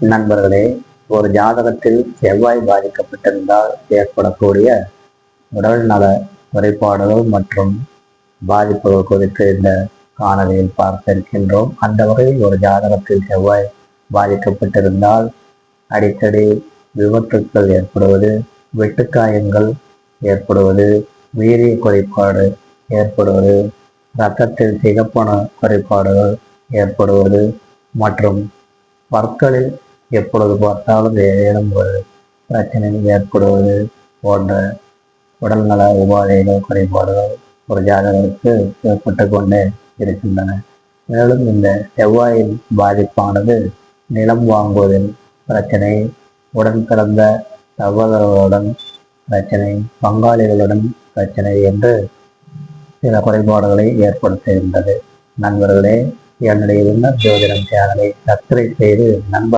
நண்பர்களே ஒரு ஜாதகத்தில் செவ்வாய் பாதிக்கப்பட்டிருந்தால் ஏற்படக்கூடிய உடல்நல குறைபாடுகள் மற்றும் பாதிப்புகள் குறித்து இந்த காணொலியில் பார்க்க இருக்கின்றோம் அந்த வகையில் ஒரு ஜாதகத்தில் செவ்வாய் பாதிக்கப்பட்டிருந்தால் அடிக்கடி விபத்துக்கள் ஏற்படுவது வெட்டுக்காயங்கள் ஏற்படுவது வீரிய குறைபாடு ஏற்படுவது இரத்தத்தில் சிகப்பண குறைபாடுகள் ஏற்படுவது மற்றும் பற்களில் எப்பொழுது பார்த்தாலும் ஏதேனும் ஒரு பிரச்சனை ஏற்படுவது போன்ற உடல்நல உபாதைகள் குறைபாடுகள் ஒரு ஜாதகருக்கு ஏற்பட்டு கொண்டே இருக்கின்றன. மேலும் இந்த செவ்வாயின் பாதிப்பானது நிலம் வாங்குவதில் பிரச்சனை உடன் பிறந்த சகோதரர்களுடன் பிரச்சனை பங்காளிகளுடன் பிரச்சனை என்று சில குறைபாடுகளை ஏற்படுத்துகின்றது. நண்பர்களே என்னுடைய விண்ணர் ஜோதிடம் சேனலை சப்ஸ்கிரைப் செய்து நண்பர்